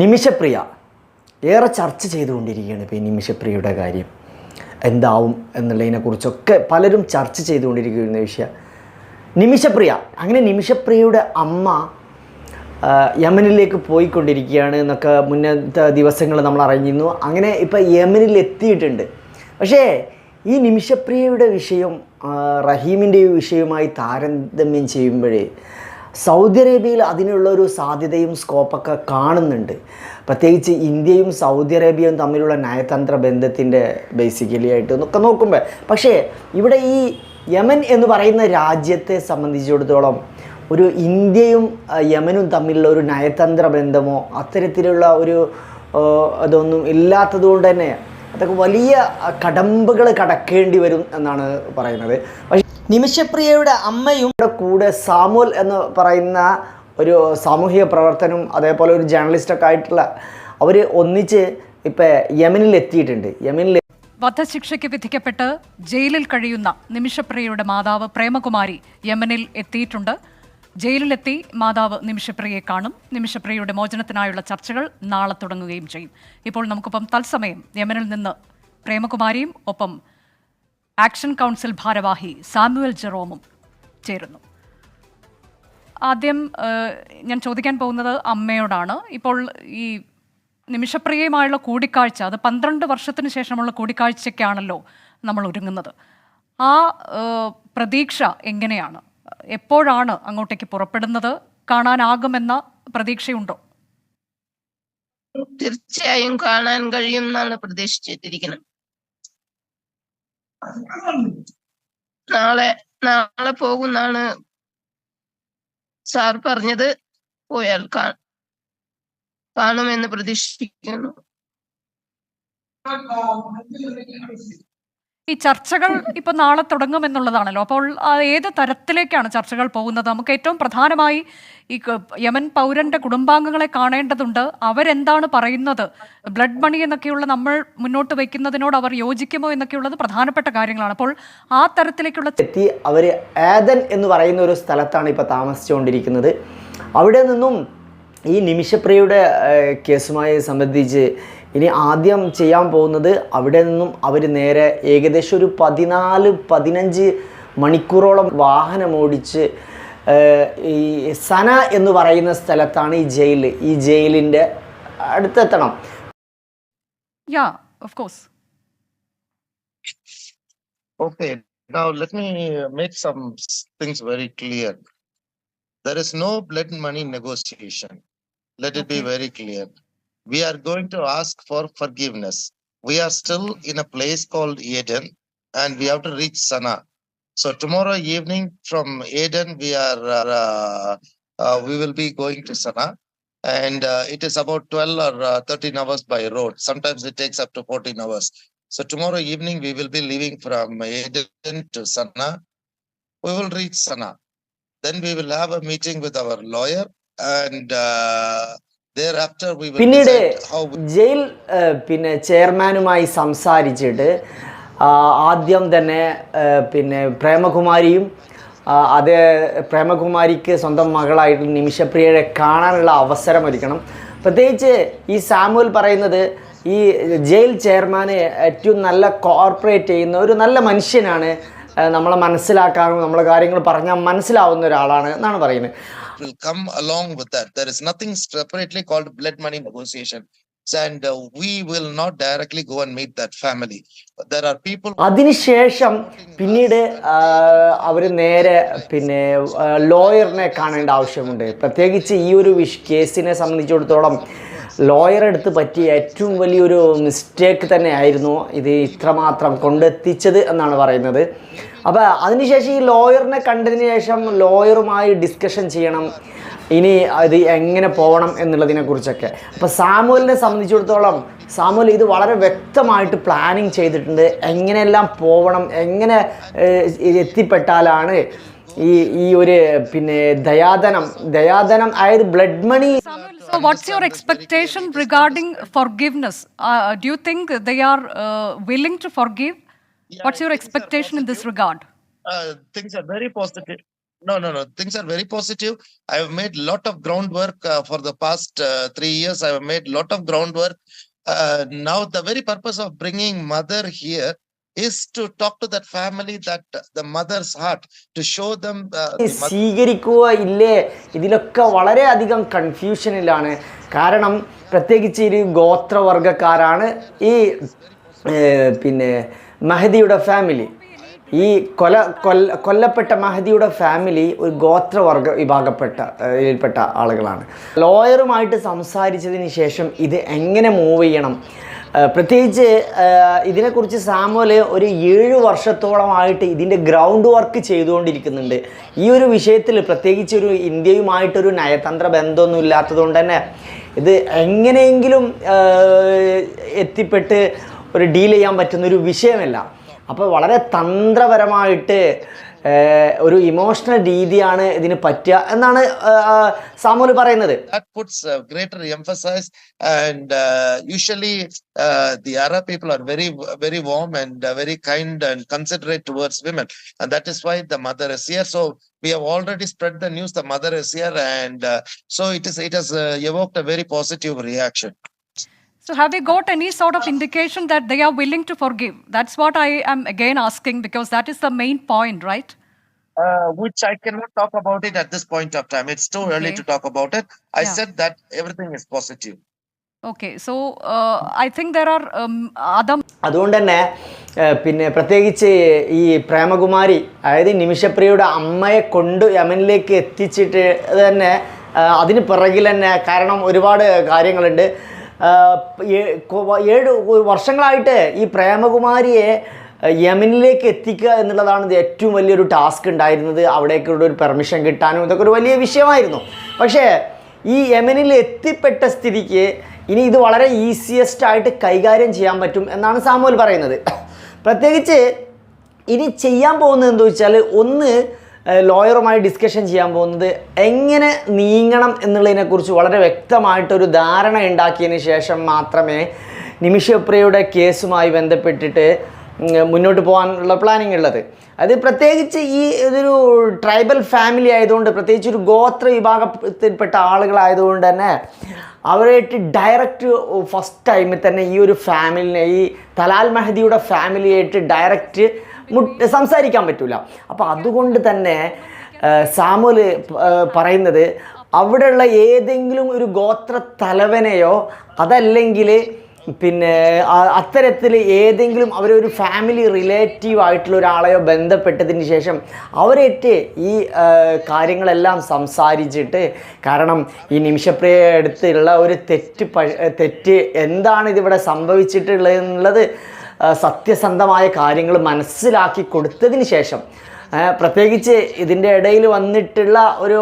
നിമിഷപ്രിയ. ഏറെ ചർച്ച ചെയ്തുകൊണ്ടിരിക്കുകയാണ് ഇപ്പോൾ ഈ നിമിഷപ്രിയയുടെ കാര്യം. എന്താവും എന്നുള്ളതിനെക്കുറിച്ചൊക്കെ പലരും ചർച്ച ചെയ്തുകൊണ്ടിരിക്കുന്ന വിഷയം. നിമിഷപ്രിയ. അങ്ങനെ നിമിഷപ്രിയയുടെ അമ്മ യമനിലേക്ക് പോയിക്കൊണ്ടിരിക്കുകയാണ് എന്നൊക്കെ മുന്നത്തെ ദിവസങ്ങൾ നമ്മൾ അറിഞ്ഞിരുന്നു. അങ്ങനെ ഇപ്പോൾ യമനിൽ എത്തിയിട്ടുണ്ട്. പക്ഷേ ഈ നിമിഷപ്രിയയുടെ വിഷയം റഹീമിന്റെ വിഷയവുമായി താരതമ്യം ചെയ്യുമ്പോഴേ സൗദി അറേബ്യയിൽ അതിനുള്ള ഒരു സാധ്യതയും സ്കോപ്പൊക്കെ കാണുന്നുണ്ട്. പ്രത്യേകിച്ച് ഇന്ത്യയും സൗദി അറേബ്യയും തമ്മിലുള്ള നയതന്ത്ര ബന്ധത്തിന്റെ ബേസിക്കലി ആയിട്ട് ഒക്കെ നോക്കുമ്പോൾ പക്ഷേ ഇവിടെ ഈ യമൻ എന്ന് പറയുന്ന രാജ്യത്തെ സംബന്ധിച്ചിടത്തോളം ഒരു ഇന്ത്യയും യമനും തമ്മിലുള്ള ഒരു നയതന്ത്ര ബന്ധമോ അത്തരത്തിലുള്ള ഒരു അതൊന്നും ഇല്ലാത്തത് കൊണ്ട് തന്നെ അതൊക്കെ വലിയ കടമ്പകൾ കടക്കേണ്ടി വരും എന്നാണ് പറയുന്നത്. പക്ഷേ നിമിഷപ്രിയയുടെ അമ്മയും കൂടെ സാമുൽ എന്ന് പറയുന്ന ഒരു സാമൂഹിക പ്രവർത്തനം അതേപോലെ ഒരു ജേർണലിസ്റ്റൊക്കെ ആയിട്ടുള്ള അവർ ഒന്നിച്ച് ഇപ്പം യമനിൽ എത്തിയിട്ടുണ്ട്. യമനിൽ വധശിക്ഷയ്ക്ക് വിധിക്കപ്പെട്ട് ജയിലിൽ കഴിയുന്ന നിമിഷപ്രിയയുടെ മാതാവ് പ്രേമകുമാരി യമനിൽ എത്തിയിട്ടുണ്ട്. ജയിലിലെത്തി മാതാവ് നിമിഷപ്രിയയെ കാണും. നിമിഷപ്രിയയുടെ മോചനത്തിനായുള്ള ചർച്ചകൾ നാളെ തുടങ്ങുകയും ചെയ്യും. ഇപ്പോൾ നമുക്കൊപ്പം തത്സമയം യമനിൽ നിന്ന് പ്രേമകുമാരിയും ഒപ്പം ആക്ഷൻ കൗൺസിൽ ഭാരവാഹി സാമുവൽ ജെറോമും ചേരുന്നു. ആദ്യം ഞാൻ ചോദിക്കാൻ പോകുന്നത് അമ്മയോടാണ്. ഇപ്പോൾ ഈ നിമിഷപ്രിയയുമായുള്ള കൂടിക്കാഴ്ച അത് പന്ത്രണ്ട് വർഷത്തിന് ശേഷമുള്ള കൂടിക്കാഴ്ചയ്ക്കാണല്ലോ നമ്മൾ ഒരുങ്ങുന്നത്. ആ പ്രതീക്ഷ എങ്ങനെയാണ്? എപ്പോഴാണ് അങ്ങോട്ടേക്ക് പുറപ്പെടുന്നത്? കാണാനാകുമെന്ന പ്രതീക്ഷയുണ്ടോ? തീർച്ചയായും കാണാൻ കഴിയും എന്നാണ് പ്രതീക്ഷിച്ചിട്ടിരിക്കുന്നത്. നാളെ നാളെ പോകുന്നാണ് സാർ പറഞ്ഞത്. പോയാൽ കാണുമെന്ന് പ്രതീക്ഷിക്കുന്നു. ഈ ചർച്ചകൾ ഇപ്പൊ നാളെ തുടങ്ങുമെന്നുള്ളതാണല്ലോ. അപ്പോൾ ഏത് തരത്തിലേക്കാണ് ചർച്ചകൾ പോകുന്നത്? നമുക്ക് ഏറ്റവും പ്രധാനമായി ഈ യമൻ പൗരന്റെ കുടുംബാംഗങ്ങളെ കാണേണ്ടതുണ്ട്. അവരെന്താണ് പറയുന്നത്? ബ്ലഡ് മണി എന്നൊക്കെയുള്ള നമ്മൾ മുന്നോട്ട് വയ്ക്കുന്നതിനോട് അവർ യോജിക്കുമോ എന്നൊക്കെയുള്ളത് പ്രധാനപ്പെട്ട കാര്യങ്ങളാണ്. അപ്പോൾ ആ തരത്തിലേക്കുള്ള എത്തി അവർ ഏതൻ എന്ന് പറയുന്ന ഒരു സ്ഥലത്താണ് ഇപ്പോൾ താമസിച്ചുകൊണ്ടിരിക്കുന്നത്. അവിടെ നിന്നും ഈ നിമിഷപ്രിയയുടെ കേസുമായി സംബന്ധിച്ച് ഇനി ആദ്യം ചെയ്യാൻ പോകുന്നത് അവിടെ നിന്നും അവർ നേരെ ഏകദേശം ഒരു പതിനാല് പതിനഞ്ച് മണിക്കൂറോളം വാഹനം ഓടിച്ച് ഈ സന എന്ന് പറയുന്ന സ്ഥലത്താണ് ഈ ജയിൽ ഈ ജയിലിന്റെ അടുത്തെത്തണം yeah of course okay now let me make some things very clear. There is no blood money negotiation. Let it be very clear. We are going to ask for forgiveness. We are still in a place called Eden and we have to reach Sana. So tomorrow evening from Eden, we are, uh, uh, we will be going to Sana. And uh, it is about 12 or uh, 13 hours by road. Sometimes it takes up to 14 hours. So tomorrow evening we will be leaving from Eden to Sana. We will reach Sana. Then we will have a meeting with our lawyer and പിന്നീട് jail പിന്നെ ചെയർമാനുമായി സംസാരിച്ചിട്ട് ആദ്യം തന്നെ പിന്നെ പ്രേമകുമാരിയും അതേ അത് പ്രേമകുമാരിക്ക് സ്വന്തം മകളായിട്ട് നിമിഷപ്രിയയെ കാണാനുള്ള അവസരം ഒരുക്കണം. പ്രത്യേകിച്ച് ഈ സാമുവൽ പറയുന്നത് ഈ ജയിൽ ചെയർമാന് ഏറ്റവും നല്ല കോർപ്പറേറ്റ് ചെയ്യുന്ന ഒരു നല്ല മനുഷ്യനാണ് നമ്മളെ മനസ്സിലാക്കാനും നമ്മളെ കാര്യങ്ങൾ പറഞ്ഞാൽ മനസ്സിലാവുന്ന ഒരാളാണ് എന്നാണ് പറയുന്നത്. Will come along with that. There is nothing separately called blood money negotiation. And uh, we will not directly go and meet that family. There are people അതിനുശേഷം പിന്നീട് അവർ നേരെ പിന്നെ ലോയറിനെ കാണേണ്ട ആവശ്യമുണ്ട് പ്രത്യേകിച്ച് ഈ ഒരു കേസിനെ സംബന്ധിച്ചിടത്തോളം ലോയർ എടുത്ത് പറ്റിയ ഏറ്റവും വലിയൊരു മിസ്റ്റേക്ക് തന്നെയായിരുന്നു ഇത് ഇത്രമാത്രം കൊണ്ടെത്തിച്ചത് എന്നാണ് പറയുന്നത് അപ്പോൾ അതിനുശേഷം ഈ ലോയറിനെ കണ്ടതിന് ശേഷം ലോയറുമായി ഡിസ്കഷൻ ചെയ്യണം ഇനി അത് എങ്ങനെ പോകണം എന്നുള്ളതിനെ കുറിച്ചൊക്കെ അപ്പോൾ സാമുവലിനെ സംബന്ധിച്ചിടത്തോളം സാമുവൽ ഇത് വളരെ വ്യക്തമായിട്ട് പ്ലാനിങ് ചെയ്തിട്ടുണ്ട് എങ്ങനെയെല്ലാം പോകണം എങ്ങനെ എത്തിപ്പെട്ടാലാണ് ഈ ഈ ഒരു പിന്നെ ദയാധനം ദയാധനം അതായത് blood money So, what's your expectation regarding forgiveness? Uh, do you think they are uh, willing to forgive? What's your expectation in this regard? uh, things are very positive. No, no, no. Things are very positive. I have made lot of groundwork uh, for the past uh, three years. I have made lot of groundwork. Uh, now, the very purpose of bringing mother here is to talk to that family, that uh, the mother's heart, to show them uh. സ്വീകരിക്കുക ഇല്ലേ ഇതിലൊക്കെ വളരെയധികം കൺഫ്യൂഷനിലാണ് കാരണം പ്രത്യേകിച്ച് ഈ ഗോത്രവർഗക്കാരാണ് ഈ പിന്നെ മഹദിയുടെ family ഈ കൊല കൊല്ല കൊല്ലപ്പെട്ട മഹദിയുടെ ഫാമിലി ഒരു ഗോത്രവർഗ വിഭാഗപ്പെട്ട ഇതിൽപ്പെട്ട ആളുകളാണ്. ലോയറുമായിട്ട് സംസാരിച്ചതിന് ശേഷം ഇത് എങ്ങനെ മൂവ് ചെയ്യണം? പ്രത്യേകിച്ച് ഇതിനെക്കുറിച്ച് സാമുവൽ ഒരു ഏഴ് വർഷത്തോളമായിട്ട് ഇതിന്റെ ഗ്രൗണ്ട് വർക്ക് ചെയ്തുകൊണ്ടിരിക്കുന്നുണ്ട്. ഈ ഒരു വിഷയത്തിൽ പ്രത്യേകിച്ച് ഒരു ഇന്ത്യയുമായിട്ടൊരു നയതന്ത്ര ബന്ധമൊന്നും ഇല്ലാത്തതുകൊണ്ട് തന്നെ ഇത് എങ്ങനെയെങ്കിലും എത്തിപ്പെട്ട് ഒരു ഡീൽ ചെയ്യാൻ പറ്റുന്ന ഒരു വിഷയമല്ല അപ്പോൾ വളരെ തന്ത്രപരമായിട്ട് ഒരു ഇമോഷണൽ രീതിയാണ് ഇതിന് പറ്റുക എന്നാണ് സാമുവൽ പറയുന്നത് uh, uh, usually uh, the arab people are very very warm and uh, very kind and considerate towards women and that is why the mother is here so we have already spread the news the mother is here and uh, so it is it has uh, evoked a very positive reaction So have we got any sort of indication that they are willing to forgive? That's what I am again asking because that is the main point, right? uh, which i cannot talk about it at this point of time it's too okay. early to talk about it i Yeah. said that everything is positive Okay, so uh, I think there are um, other അതുകൊണ്ട് തന്നെ പിന്നെ പ്രത്യേകിച്ച് ഈ പ്രേമകുമാരി അതായത് നിമിഷപ്രിയയുടെ അമ്മയെ കൊണ്ട് യമനിലേക്ക് എത്തിച്ചിട്ട് തന്നെ അതിന് പിറകിൽ തന്നെ കാരണം ഒരുപാട് കാര്യങ്ങളുണ്ട് ഏഴ് വർഷങ്ങളായിട്ട് ഈ പ്രേമകുമാരിയെ യമനിലേക്ക് എത്തിക്കുക എന്നുള്ളതാണ് ഏറ്റവും വലിയൊരു ടാസ്ക് ഉണ്ടായിരുന്നത്. അവിടേക്കുള്ള ഒരു പെർമിഷൻ കിട്ടാനും ഇതൊക്കെ ഒരു വലിയ വിഷയമായിരുന്നു. പക്ഷേ ഈ യമനിൽ എത്തിപ്പെട്ട സ്ഥിതിക്ക് ഇനി ഇത് വളരെ ഈസിയസ്റ്റ് ആയിട്ട് കൈകാര്യം ചെയ്യാൻ പറ്റും എന്നാണ് സാമുവൽ പറയുന്നത്. പ്രത്യേകിച്ച് ഇനി ചെയ്യാൻ പോകുന്നത് എന്താ വെച്ചാൽ ഒന്ന് ലോയറുമായി ഡിസ്കഷൻ ചെയ്യാൻ പോകുന്നത് എങ്ങനെ നീങ്ങണം എന്നുള്ളതിനെക്കുറിച്ച് വളരെ വ്യക്തമായിട്ടൊരു ധാരണ ഉണ്ടാക്കിയതിന് ശേഷം മാത്രമേ നിമിഷപ്രിയയുടെ കേസുമായി ബന്ധപ്പെട്ടിട്ട് മുന്നോട്ട് പോകാനുള്ള പ്ലാനിങ് ഉള്ളത്. അത് പ്രത്യേകിച്ച് ഈ ഇതൊരു ട്രൈബൽ ഫാമിലി ആയതുകൊണ്ട് പ്രത്യേകിച്ച് ഒരു ഗോത്ര വിഭാഗത്തിൽപ്പെട്ട ആളുകളായതുകൊണ്ട് തന്നെ അവരായിട്ട് ഡയറക്റ്റ് ഫസ്റ്റ് ടൈമിൽ തന്നെ ഈ ഒരു ഫാമിലിനെ ഈ തലാൽ മെഹദിയുടെ ഫാമിലിയായിട്ട് ഡയറക്റ്റ് സംസാരിക്കാൻ പറ്റില്ല അപ്പോൾ അതുകൊണ്ട് തന്നെ സാമുൽ പറയുന്നത് അവിടെയുള്ള ഏതെങ്കിലും ഒരു ഗോത്ര തലവനെയോ അതല്ലെങ്കിൽ പിന്നെ അത്തരത്തിൽ ഏതെങ്കിലും അവരൊരു ഫാമിലി റിലേറ്റീവ് ആയിട്ടുള്ള ഒരാളെയോ ബന്ധപ്പെട്ടതിന് ശേഷം അവരേറ്റ് ഈ കാര്യങ്ങളെല്ലാം സംസാരിച്ചിട്ട് കാരണം ഈ നിമിഷപ്രിയ അടുത്തുള്ള ഒരു തെറ്റ് തെറ്റ് എന്താണ് ഇതിവിടെ സംഭവിച്ചിട്ടുള്ളത് എന്നുള്ളത് സത്യസന്ധമായ കാര്യങ്ങൾ മനസ്സിലാക്കി കൊടുത്തതിന് ശേഷം പ്രത്യേകിച്ച് ഇതിന്റെ ഇടയിൽ വന്നിട്ടുള്ള ഒരു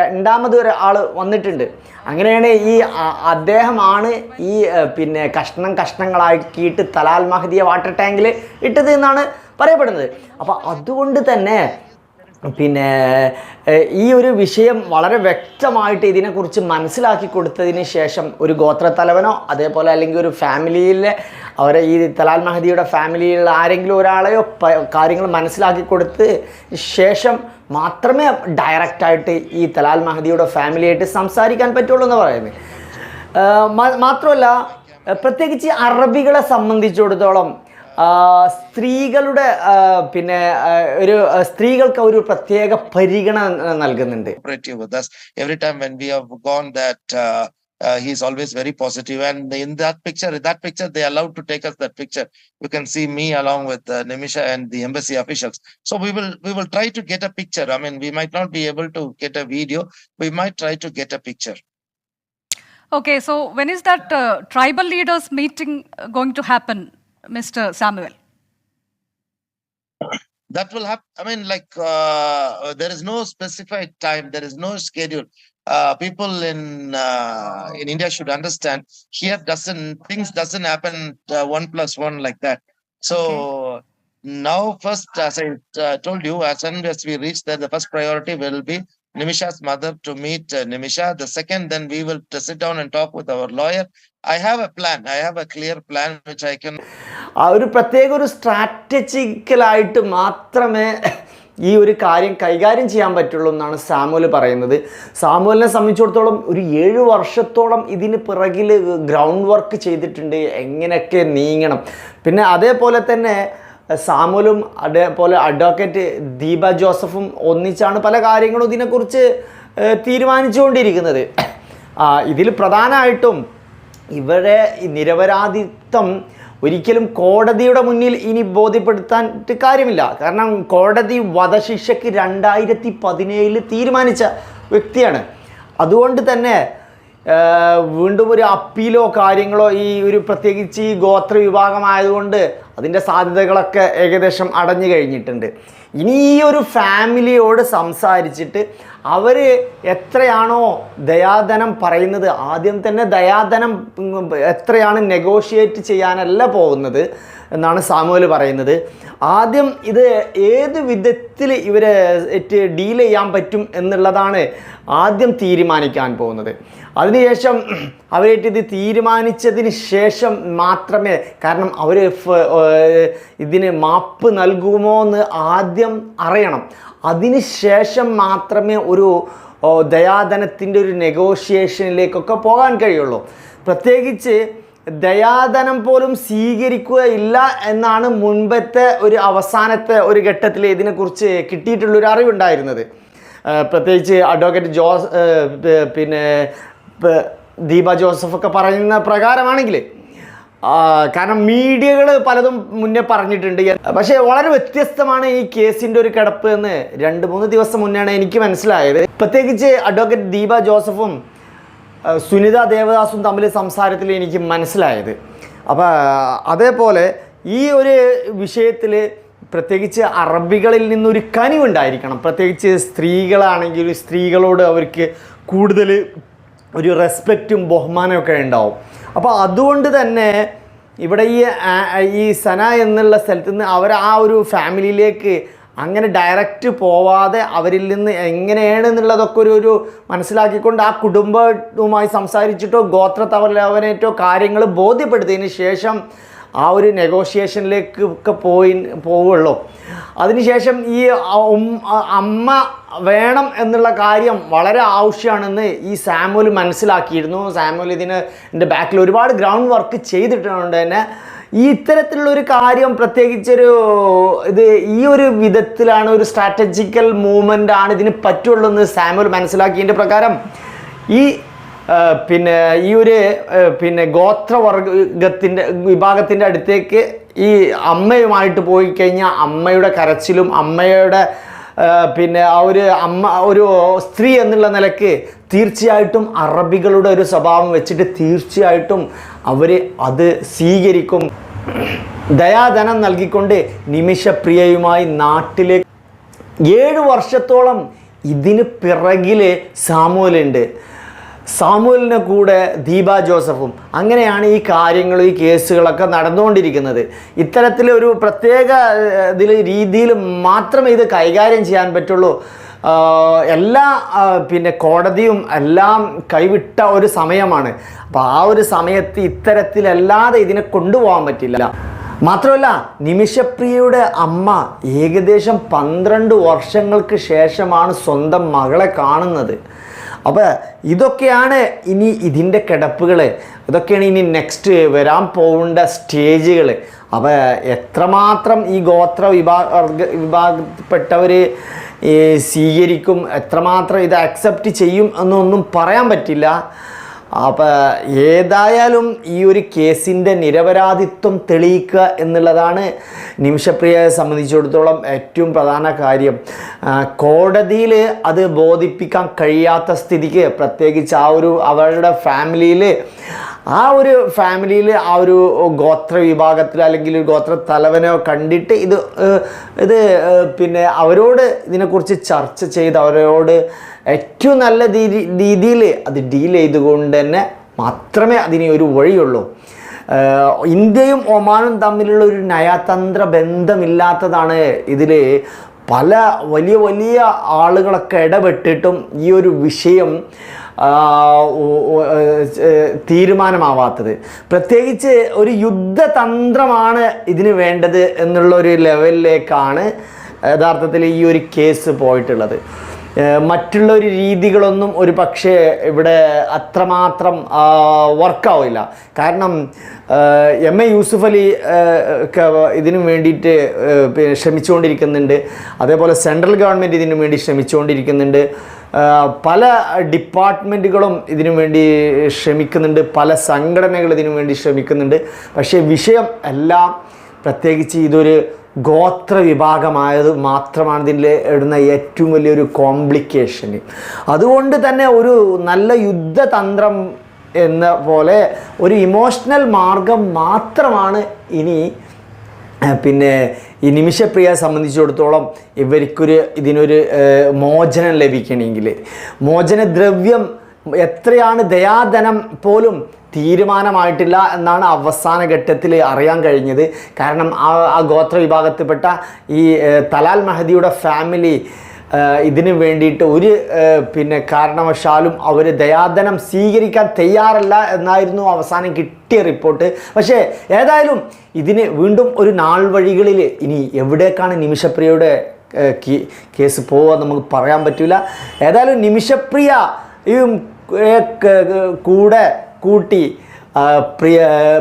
രണ്ടാമത് ഒരാൾ വന്നിട്ടുണ്ട്. അങ്ങനെയാണ് ഈ അദ്ദേഹമാണ് ഈ പിന്നെ കഷ്ണം കഷ്ണങ്ങളാക്കിയിട്ട് തലാൽ മഹദിയെ വാട്ടർ ടാങ്കിൽ ഇട്ടത് എന്നാണ് പറയപ്പെടുന്നത്. അപ്പോൾ അതുകൊണ്ട് തന്നെ പിന്നെ ഈ ഒരു വിഷയം വളരെ വ്യക്തമായിട്ട് ഇതിനെക്കുറിച്ച് മനസ്സിലാക്കി കൊടുത്തതിന് ശേഷം ഒരു ഗോത്രത്തലവനോ അതേപോലെ അല്ലെങ്കിൽ ഒരു ഫാമിലിയിലെ അവരെ ഈ തലാൽ മഹദിയുടെ ഫാമിലിയിലുള്ള ആരെങ്കിലും ഒരാളെയോ കാര്യങ്ങൾ മനസ്സിലാക്കി കൊടുത്ത് ശേഷം മാത്രമേ ഡയറക്റ്റായിട്ട് ഈ തലാൽ മഹദിയുടെ ഫാമിലിയായിട്ട് സംസാരിക്കാൻ പറ്റുള്ളൂ എന്ന് പറയുന്നത്. മാത്രമല്ല പ്രത്യേകിച്ച് അറബികളെ സംബന്ധിച്ചിടത്തോളം സ്ത്രീകളുടെ ആ, പിന്നെ ആ, ഒരു ആ, സ്ത്രീകൾക്ക് ഒരു പ്രത്യേക പരിഗണന നൽകുന്നുണ്ട് cooperative with us. Every time when we have gone that, uh, uh, he's always very positive. And in that picture, in that picture, they allowed to take us that picture. You can see me along with uh, Nimisha and the embassy officials. So we will we will try to get a picture. I mean, we might not be able to get a video. We might try to get a picture. Okay, so when is that uh, tribal leaders meeting uh, going to happen, Mr. Samuel? That will happen. I mean, like uh, there is no specified time. There is no schedule. Uh, people in uh, in India should understand. Here doesn't things doesn't happen uh, one plus one like that. So now, first, as I uh, told you, as soon as we reach there, the first priority will be Nimisha's mother to meet uh, Nimisha. The second, then we will sit down and talk with our lawyer. I have a plan I have a clear plan which I can ആ ഒരു പ്രത്യേക ഒരു സ്ട്രാറ്റജിക്കലായിട്ട് മാത്രമേ ഈ ഒരു കാര്യം കൈകാര്യം ചെയ്യാൻ പറ്റുള്ളൂ എന്നാണ് സാമുവൽ പറയുന്നത്. സാമുവലിനെ സംബന്ധിച്ചിടത്തോളം ഒരു ഏഴ് വർഷത്തോളം ഇതിന് പിറകിൽ ഗ്രൗണ്ട് വർക്ക് ചെയ്തിട്ടുണ്ട്. എങ്ങനെയൊക്കെ നീങ്ങണം. പിന്നെ അതേപോലെ തന്നെ സാമുലും അതേപോലെ അഡ്വക്കേറ്റ് ദീപ ജോസഫും ഒന്നിച്ചാണ് പല കാര്യങ്ങളും ഇതിനെക്കുറിച്ച് തീരുമാനിച്ചുകൊണ്ടിരിക്കുന്നത്. ഇതിൽ പ്രധാനമായിട്ടും ഇവരെ നിരപരാധിത്വം ഒരിക്കലും കോടതിയുടെ മുന്നിൽ ഇനി ബോധ്യപ്പെടുത്താൻ കാര്യമില്ല. കാരണം കോടതി വധശിക്ഷയ്ക്ക് രണ്ടായിരത്തി പതിനേഴിൽ തീരുമാനിച്ച വ്യക്തിയാണ്. അതുകൊണ്ട് തന്നെ വീണ്ടും ഒരു അപ്പീലോ കാര്യങ്ങളോ ഈ ഒരു പ്രത്യേകിച്ച് ഈ ഗോത്ര വിഭാഗമായതുകൊണ്ട് അതിന്റെ സാധ്യതകളൊക്കെ ഏകദേശം അടഞ്ഞു കഴിഞ്ഞിട്ടുണ്ട്. ഇനി ഈ ഒരു ഫാമിലിയോട് സംസാരിച്ചിട്ട് അവർ എത്രയാണോ ദയാധനം പറയുന്നത് ആദ്യം തന്നെ ദയാധനം എത്രയാണ് നെഗോഷിയേറ്റ് ചെയ്യാനല്ല പോകുന്നത് എന്നാണ് സാമുവൽ പറയുന്നത്. ആദ്യം ഇത് ഏത് വിധത്തിൽ ഇവരെ ഡീൽ ചെയ്യാൻ പറ്റും എന്നുള്ളതാണ് ആദ്യം തീരുമാനിക്കാൻ പോകുന്നത്. അതിനുശേഷം അവരായിട്ട് ഇത് തീരുമാനിച്ചതിന് ശേഷം മാത്രമേ കാരണം അവർ ഇതിന് മാപ്പ് നൽകുമോ എന്ന് ആദ്യം അറിയണം. അതിന് ശേഷം മാത്രമേ ഒരു ദയാധനത്തിന്റെ ഒരു നെഗോഷിയേഷനിലേക്കൊക്കെ പോകാൻ കഴിയുള്ളൂ. പ്രത്യേകിച്ച് ദയാധനം പോലും സ്വീകരിക്കുകയില്ല എന്നാണ് മുൻപത്തെ ഒരു അവസാനത്തെ ഒരു ഘട്ടത്തിൽ ഇതിനെക്കുറിച്ച് കിട്ടിയിട്ടുള്ളൊരു അറിവുണ്ടായിരുന്നത്. പ്രത്യേകിച്ച് അഡ്വക്കേറ്റ് ജോസ് പിന്നെ ദീപ ജോസഫ് ഒക്കെ പറയുന്ന പ്രകാരമാണെങ്കിൽ കാരണം മീഡിയകൾ പലതും മുന്നേ പറഞ്ഞിട്ടുണ്ട്. പക്ഷേ വളരെ വ്യത്യസ്തമാണ് ഈ കേസിന്റെ ഒരു കിടപ്പ് എന്ന് രണ്ട് മൂന്ന് ദിവസം മുന്നെയാണ് എനിക്ക് മനസ്സിലായത്. പ്രത്യേകിച്ച് അഡ്വക്കേറ്റ് ദീപ ജോസഫും സുനിത ദേവദാസും തമ്മിൽ സംസാരത്തിൽ എനിക്ക് മനസ്സിലായത്. അപ്പോൾ അതേപോലെ ഈ ഒരു വിഷയത്തിൽ പ്രത്യേകിച്ച് അറബികളിൽ നിന്നൊരു കനിവുണ്ടായിരിക്കണം. പ്രത്യേകിച്ച് സ്ത്രീകളാണെങ്കിൽ സ്ത്രീകളോട് അവർക്ക് കൂടുതൽ ഒരു റെസ്പെക്റ്റും ബഹുമാനമൊക്കെ ഉണ്ടാവും. അപ്പോൾ അതുകൊണ്ട് തന്നെ ഇവിടെ ഈ ഈ സന എന്നുള്ള സ്ഥലത്ത് നിന്ന് അവർ ആ ഒരു ഫാമിലിയിലേക്ക് അങ്ങനെ ഡയറക്റ്റ് പോവാതെ അവരിൽ നിന്ന് എങ്ങനെയാണ് എന്നുള്ളതൊക്കെ ഒരു ഒരു മനസ്സിലാക്കിക്കൊണ്ട് ആ കുടുംബവുമായി സംസാരിച്ചിട്ടോ ഗോത്ര തവലവനേറ്റോ കാര്യങ്ങൾ ബോധ്യപ്പെടുത്തിയതിന് ശേഷം ആ ഒരു നെഗോഷിയേഷനിലേക്ക് ഒക്കെ പോയി പോവുള്ളൂ. അതിനുശേഷം ഈ അമ്മ വേണം എന്നുള്ള കാര്യം വളരെ ആവശ്യമാണെന്ന് ഈ സാമുവൽ മനസ്സിലാക്കിയിരുന്നു. സാമുവൽ ഇതിന് എന്റെ ബാക്കിൽ ഒരുപാട് ഗ്രൗണ്ട് വർക്ക് ചെയ്തിട്ടുണ്ട് തന്നെ. ഈ ഇത്തരത്തിലുള്ള ഒരു കാര്യം പ്രത്യേകിച്ചൊരു ഇത് ഈ ഒരു വിധത്തിലാണ് ഒരു സ്ട്രാറ്റജിക്കൽ മൂവ്മെന്റ് ആണ് ഇതിന് പറ്റുള്ളൂ എന്ന് സാമുവൽ മനസ്സിലാക്കിയതിന്റെ പ്രകാരം ഈ പിന്നെ ഈ ഒരു പിന്നെ ഗോത്രവർഗത്തിന്റെ വിഭാഗത്തിന്റെ അടുത്തേക്ക് ഈ അമ്മയുമായിട്ട് പോയി കഴിഞ്ഞാൽ അമ്മയുടെ കരച്ചിലും അമ്മയുടെ പിന്നെ ആ ഒരു അമ്മ ഒരു സ്ത്രീ എന്നുള്ള നിലയ്ക്ക് തീർച്ചയായിട്ടും അറബികളുടെ ഒരു സ്വഭാവം വെച്ചിട്ട് തീർച്ചയായിട്ടും അവർ അത് സ്വീകരിക്കും. ദയാധനം നൽകിക്കൊണ്ട് നിമിഷപ്രിയയുമായി നാട്ടിലേക്ക് ഏഴ് വർഷത്തോളം ഇതിന് പിറകിൽ സാമുവലുണ്ട്. സാമുവലിന്റെ കൂടെ ദീപ ജോസഫും. അങ്ങനെയാണ് ഈ കാര്യങ്ങൾ ഈ കേസുകളൊക്കെ നടന്നുകൊണ്ടിരിക്കുന്നത്. ഇത്തരത്തിലൊരു പ്രത്യേക ഇതിൽ രീതിയിൽ മാത്രമേ ഇത് കൈകാര്യം ചെയ്യാൻ പറ്റുള്ളൂ. എല്ലാ പിന്നെ കോടതിയും എല്ലാം കൈവിട്ട ഒരു സമയമാണ്. അപ്പോൾ ആ ഒരു സമയത്ത് ഇത്തരത്തിലല്ലാതെ ഇതിനെ കൊണ്ടുപോകാൻ പറ്റില്ല. മാത്രമല്ല നിമിഷപ്രിയയുടെ അമ്മ ഏകദേശം പന്ത്രണ്ട് വർഷങ്ങൾക്ക് ശേഷമാണ് സ്വന്തം മകളെ കാണുന്നത്. അപ്പോൾ ഇതൊക്കെയാണ് ഇനി ഇതിന്റെ കിടപ്പുകൾ ഇതൊക്കെയാണ് ഇനി നെക്സ്റ്റ് വരാൻ പോകേണ്ട സ്റ്റേജുകൾ അപ്പോൾ എത്രമാത്രം ഈ ഗോത്ര വിഭാഗ വിഭാഗപ്പെട്ടവർ സ്വീകരിക്കും എത്രമാത്രം ഇത് അക്സെപ്റ്റ് ചെയ്യും എന്നൊന്നും പറയാൻ പറ്റില്ല. അപ്പോൾ ഏതായാലും ഈ ഒരു കേസിന്റെ നിരപരാധിത്വം തെളിയിക്കുക എന്നുള്ളതാണ് നിമിഷപ്രിയയെ സംബന്ധിച്ചിടത്തോളം ഏറ്റവും പ്രധാന കാര്യം. കോടതിയിൽ അത് ബോധിപ്പിക്കാൻ കഴിയാത്ത സ്ഥിതിക്ക് പ്രത്യേകിച്ച് ആ ഒരു അവരുടെ ഫാമിലിയിൽ ആ ഒരു ഫാമിലിയിൽ ആ ഒരു ഗോത്ര വിഭാഗത്തിൽ അല്ലെങ്കിൽ ഒരു ഗോത്ര തലവനോ കണ്ടിട്ട് ഇത് ഇത് പിന്നെ അവരോട് ഇതിനെക്കുറിച്ച് ചർച്ച ചെയ്ത് അവരോട് ഏറ്റവും നല്ല രീതിയിൽ അത് ഡീൽ ചെയ്തുകൊണ്ട് തന്നെ മാത്രമേ അതിന് ഒരു വഴിയുള്ളൂ. ഇന്ത്യയും ഒമാനും തമ്മിലുള്ള ഒരു നയതന്ത്ര ബന്ധമില്ലാത്തതാണ് ഇതിൽ പല വലിയ വലിയ ആളുകളൊക്കെ ഇടപെട്ടിട്ടും ഈ ഒരു വിഷയം തീരുമാനമാവാത്തത്. പ്രത്യേകിച്ച് ഒരു യുദ്ധതന്ത്രമാണ് ഇതിന് വേണ്ടത് എന്നുള്ള ഒരു ലെവലിലേക്കാണ് യഥാർത്ഥത്തിൽ ഈ ഒരു കേസ് പോയിട്ടുള്ളത്. മറ്റുള്ള ഒരു രീതികളൊന്നും ഒരു പക്ഷേ ഇവിടെ അത്രമാത്രം വർക്കാവില്ല. കാരണം എം എ യൂസുഫ് അലി ഇതിനു വേണ്ടിയിട്ട് ശ്രമിച്ചുകൊണ്ടിരിക്കുന്നുണ്ട്. അതേപോലെ സെൻട്രൽ ഗവൺമെന്റ് ഇതിനു വേണ്ടി ശ്രമിച്ചുകൊണ്ടിരിക്കുന്നുണ്ട്. പല ഡിപ്പാർട്ട്മെന്റുകളും ഇതിനു വേണ്ടി ശ്രമിക്കുന്നുണ്ട് പല സംഘടനകൾ ഇതിനു വേണ്ടി ശ്രമിക്കുന്നുണ്ട്. പക്ഷേ വിഷയം എല്ലാം പ്രത്യേകിച്ച് ഇതൊരു ഗോത്ര വിഭാഗമായത് മാത്രമാണ് ഇതിൽ ഇടുന്ന ഏറ്റവും വലിയൊരു കോംപ്ലിക്കേഷൻ അതുകൊണ്ട് തന്നെ ഒരു നല്ല യുദ്ധതന്ത്രം എന്ന പോലെ ഒരു ഇമോഷണൽ മാർഗം മാത്രമാണ് ഇനി പിന്നെ ഈ നിമിഷപ്രിയയെ സംബന്ധിച്ചിടത്തോളം ഇവർക്കൊരു ഇതിനൊരു മോചനം ലഭിക്കണമെങ്കിൽ. മോചനദ്രവ്യം എത്രയാണ് ദയാധനം പോലും തീരുമാനമായിട്ടില്ല എന്നാണ് അവസാന ഘട്ടത്തിൽ അറിയാൻ കഴിഞ്ഞത്. കാരണം ആ ഗോത്ര വിഭാഗത്തിൽപ്പെട്ട ഈ തലാൽ മഹദിയുടെ ഫാമിലി ഇതിന് വേണ്ടിയിട്ട് ഒരു പിന്നെ കാരണവശാലും അവർ ദയാധനം സ്വീകരിക്കാൻ തയ്യാറല്ല എന്നായിരുന്നു അവസാനം കിട്ടിയ റിപ്പോർട്ട്. പക്ഷേ ഏതായാലും ഇതിന് വീണ്ടും ഒരു നാൾ വഴികളിൽ ഇനി എവിടേക്കാണ് നിമിഷപ്രിയയുടെ കേസ് പോവുക നമുക്ക് പറയാൻ പറ്റില്ല ഏതായാലും നിമിഷപ്രിയ കൂടെ കൂട്ടി പ്രിയ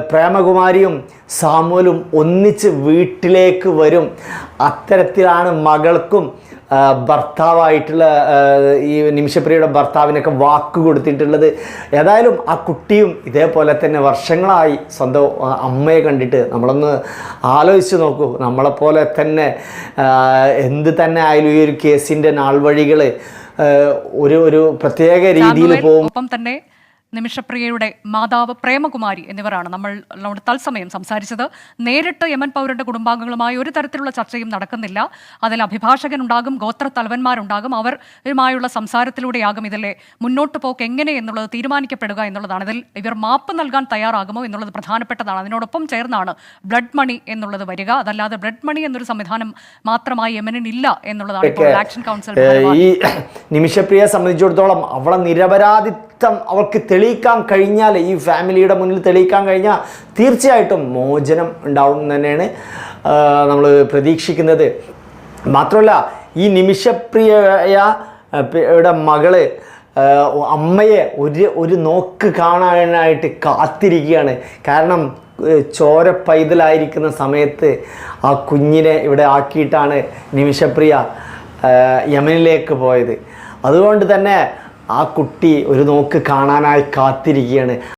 പ്രേമകുമാരിയും സാമുവലും ഒന്നിച്ച് വീട്ടിലേക്ക് വരും. അത്തരത്തിലാണ് മകൾക്കും ഭർത്താവായിട്ടുള്ള ഈ നിമിഷപ്രിയയുടെ ഭർത്താവിനൊക്കെ വാക്ക് കൊടുത്തിട്ടുള്ളത്. ഏതായാലും ആ കുട്ടിയും ഇതേപോലെ തന്നെ വർഷങ്ങളായി സ്വന്തം അമ്മയെ കണ്ടിട്ട് നമ്മളൊന്ന് ആലോചിച്ച് നോക്കൂ. നമ്മളെപ്പോലെ തന്നെ എന്ത് തന്നെ ആയാലും ഈ ഒരു കേസിന്റെ നാൾ വഴികൾ ഒരു ഒരു പ്രത്യേക രീതിയിൽ പോകും. ഒപ്പം തന്നെ നിമിഷപ്രിയയുടെ മാതാവ് പ്രേമകുമാരി എന്നിവരാണ് നമ്മൾ നമ്മുടെ തത്സമയം സംസാരിച്ചത്. നേരിട്ട് യമൻ പൗരന്റെ കുടുംബാംഗങ്ങളുമായി ഒരു തരത്തിലുള്ള ചർച്ചയും നടക്കുന്നില്ല. അതിൽ അഭിഭാഷകൻ ഉണ്ടാകും ഗോത്ര തലവന്മാരുണ്ടാകും അവരുമായുള്ള സംസാരത്തിലൂടെയാകും ഇതിലെ മുന്നോട്ട് പോക്ക് എങ്ങനെ എന്നുള്ളത് തീരുമാനിക്കപ്പെടുക എന്നുള്ളതാണ്. ഇതിൽ ഇവർ മാപ്പ് നൽകാൻ തയ്യാറാകുമോ എന്നുള്ളത് പ്രധാനപ്പെട്ടതാണ്. അതിനോടൊപ്പം ചേർന്നാണ് ബ്ലഡ് മണി എന്നുള്ളത് വരിക. അതല്ലാതെ ബ്ലഡ് മണി എന്നൊരു സംവിധാനം മാത്രമായി യമനിനില്ല എന്നുള്ളതാണ് ഇപ്പോൾ ആക്ഷൻ കൗൺസിൽ ഈ നിമിഷപ്രിയയെ സംബന്ധിച്ചിടത്തോളം അവളെ നിരപരാധിത്വം അവർക്ക് തെളിയിക്കാൻ കഴിഞ്ഞാൽ ഈ ഫാമിലിയുടെ മുന്നിൽ തെളിയിക്കാൻ കഴിഞ്ഞാൽ തീർച്ചയായിട്ടും മോചനം ഉണ്ടാവും തന്നെയാണ് നമ്മൾ പ്രതീക്ഷിക്കുന്നത്. മാത്രമല്ല ഈ നിമിഷപ്രിയയ യുടെ മകൾ അമ്മയെ ഒരു ഒരു നോക്ക് കാണാനായിട്ട് കാത്തിരിക്കുകയാണ്. കാരണം ചോര പൈതലായിരിക്കുന്ന സമയത്ത് ആ കുഞ്ഞിനെ ഇവിടെ ആക്കിയിട്ടാണ് നിമിഷപ്രിയ യമനിലേക്ക് പോയത്. അതുകൊണ്ട് തന്നെ ആ കുട്ടി ഒരു നോക്ക് കാണാനായി കാത്തിരിക്കുകയാണ്.